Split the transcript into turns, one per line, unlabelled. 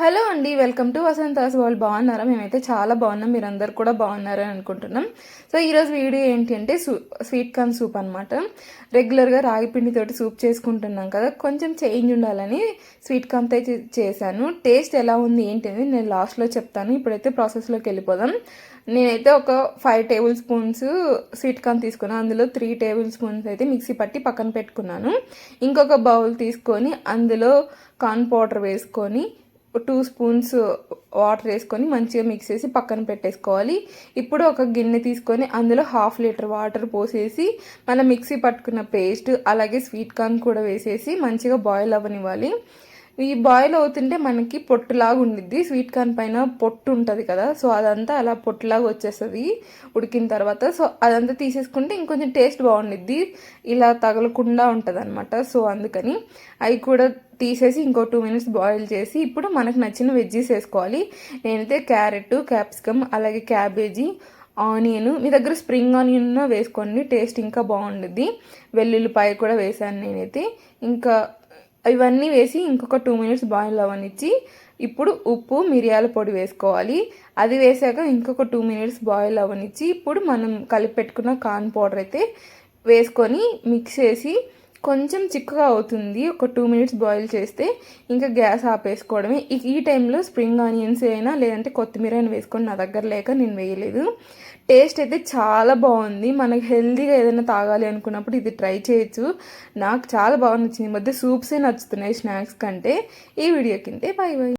Hello అండి welcome to Vasantha's వాళ్ళు బాగున్నారా? మేమైతే చాలా బాగున్నాం మీరందరు కూడా బాగున్నారని అనుకుంటున్నాం. సో ఈరోజు వీడియో ఏంటి అంటే సూ స్వీట్ కార్న్ సూప్ అనమాట రెగ్యులర్గా రాగి పిండితోటి సూప్ చేసుకుంటున్నాం కదా కొంచెం చేంజ్ ఉండాలని స్వీట్ కార్న్తో అయితే చేశాను. టేస్ట్ ఎలా ఉంది ఏంటి అనేది నేను లాస్ట్లో చెప్తాను. ఇప్పుడైతే ప్రాసెస్లోకి వెళ్ళిపోదాం. నేనైతే ఒక five table spoons sweet corn తీసుకున్నాను అందులో త్రీ టేబుల్ స్పూన్స్ అయితే మిక్సీ పట్టి పక్కన పెట్టుకున్నాను. ఇంకొక బౌల్ తీసుకొని అందులో కార్న్ పౌడర్ వేసుకొని టూ స్పూన్స్ వాటర్ వేసుకొని మంచిగా మిక్స్ చేసి పక్కన పెట్టేసుకోవాలి. ఇప్పుడు ఒక గిన్నె తీసుకొని అందులో హాఫ్ లీటర్ వాటర్ పోసేసి మనం మిక్సీ పట్టుకున్న పేస్ట్ అలాగే స్వీట్ కార్న్ కూడా వేసేసి మంచిగా బాయిల్ అవ్వనివ్వాలి. ఈ బాయిల్ అవుతుంటే మనకి పొట్టులాగా ఉండిద్ది. స్వీట్ కార్న్ పైన పొట్టు ఉంటుంది కదా. సో అదంతా అలా పొట్టులాగా వచ్చేస్తుంది. ఉడికిన తర్వాత సో అదంతా తీసేసుకుంటే ఇంకొంచెం టేస్ట్ బాగుండిద్ది. ఇలా తగలకుండా ఉంటుంది అనమాట సో అందుకని అవి కూడా తీసేసి ఇంకో టూ మినిట్స్ బాయిల్ చేసి ఇప్పుడు మనకు నచ్చిన వెజ్జీస్ వేసుకోవాలి. నేనైతే క్యారెట్ క్యాప్సికమ్ అలాగే క్యాబేజీ ఆనియన్ మీ దగ్గర స్ప్రింగ్ ఆనియన్ వేసుకోండి. టేస్ట్ ఇంకా బాగుండుద్ది. వెల్లుల్లిపాయ కూడా వేసాను నేనైతే. ఇంకా ఇవన్నీ వేసి ఇంకొక టూ మినిట్స్ బాయిల్ అవ్వనిచ్చి ఇప్పుడు ఉప్పు మిరియాల పొడి వేసుకోవాలి. అది వేసాక ఇంకొక టూ మినిట్స్ బాయిల్ అవ్వనిచ్చి ఇప్పుడు మనం కలిపి పెట్టుకున్న కార్న్ పౌడర్ అయితే వేసుకొని మిక్స్ చేసి కొంచెం చిక్కగా అవుతుంది. ఒక టూ మినిట్స్ బాయిల్ చేస్తే ఇంకా గ్యాస్ ఆపేసుకోవడమే. ఈ టైంలో స్ప్రింగ్ ఆనియన్స్ అయినా లేదంటే కొత్తిమీర అయినా వేసుకొని నా దగ్గర లేక నేను వేయలేదు. టేస్ట్ అయితే చాలా బాగుంది. మనకు హెల్తీగా ఏదైనా తాగాలి అనుకున్నప్పుడు ఇది ట్రై చేయొచ్చు. నాకు చాలా బాగా నచ్చింది. ఈ మధ్య సూప్సే నచ్చుతున్నాయి స్నాక్స్ కంటే. ఈ వీడియో కిందే. Bye bye.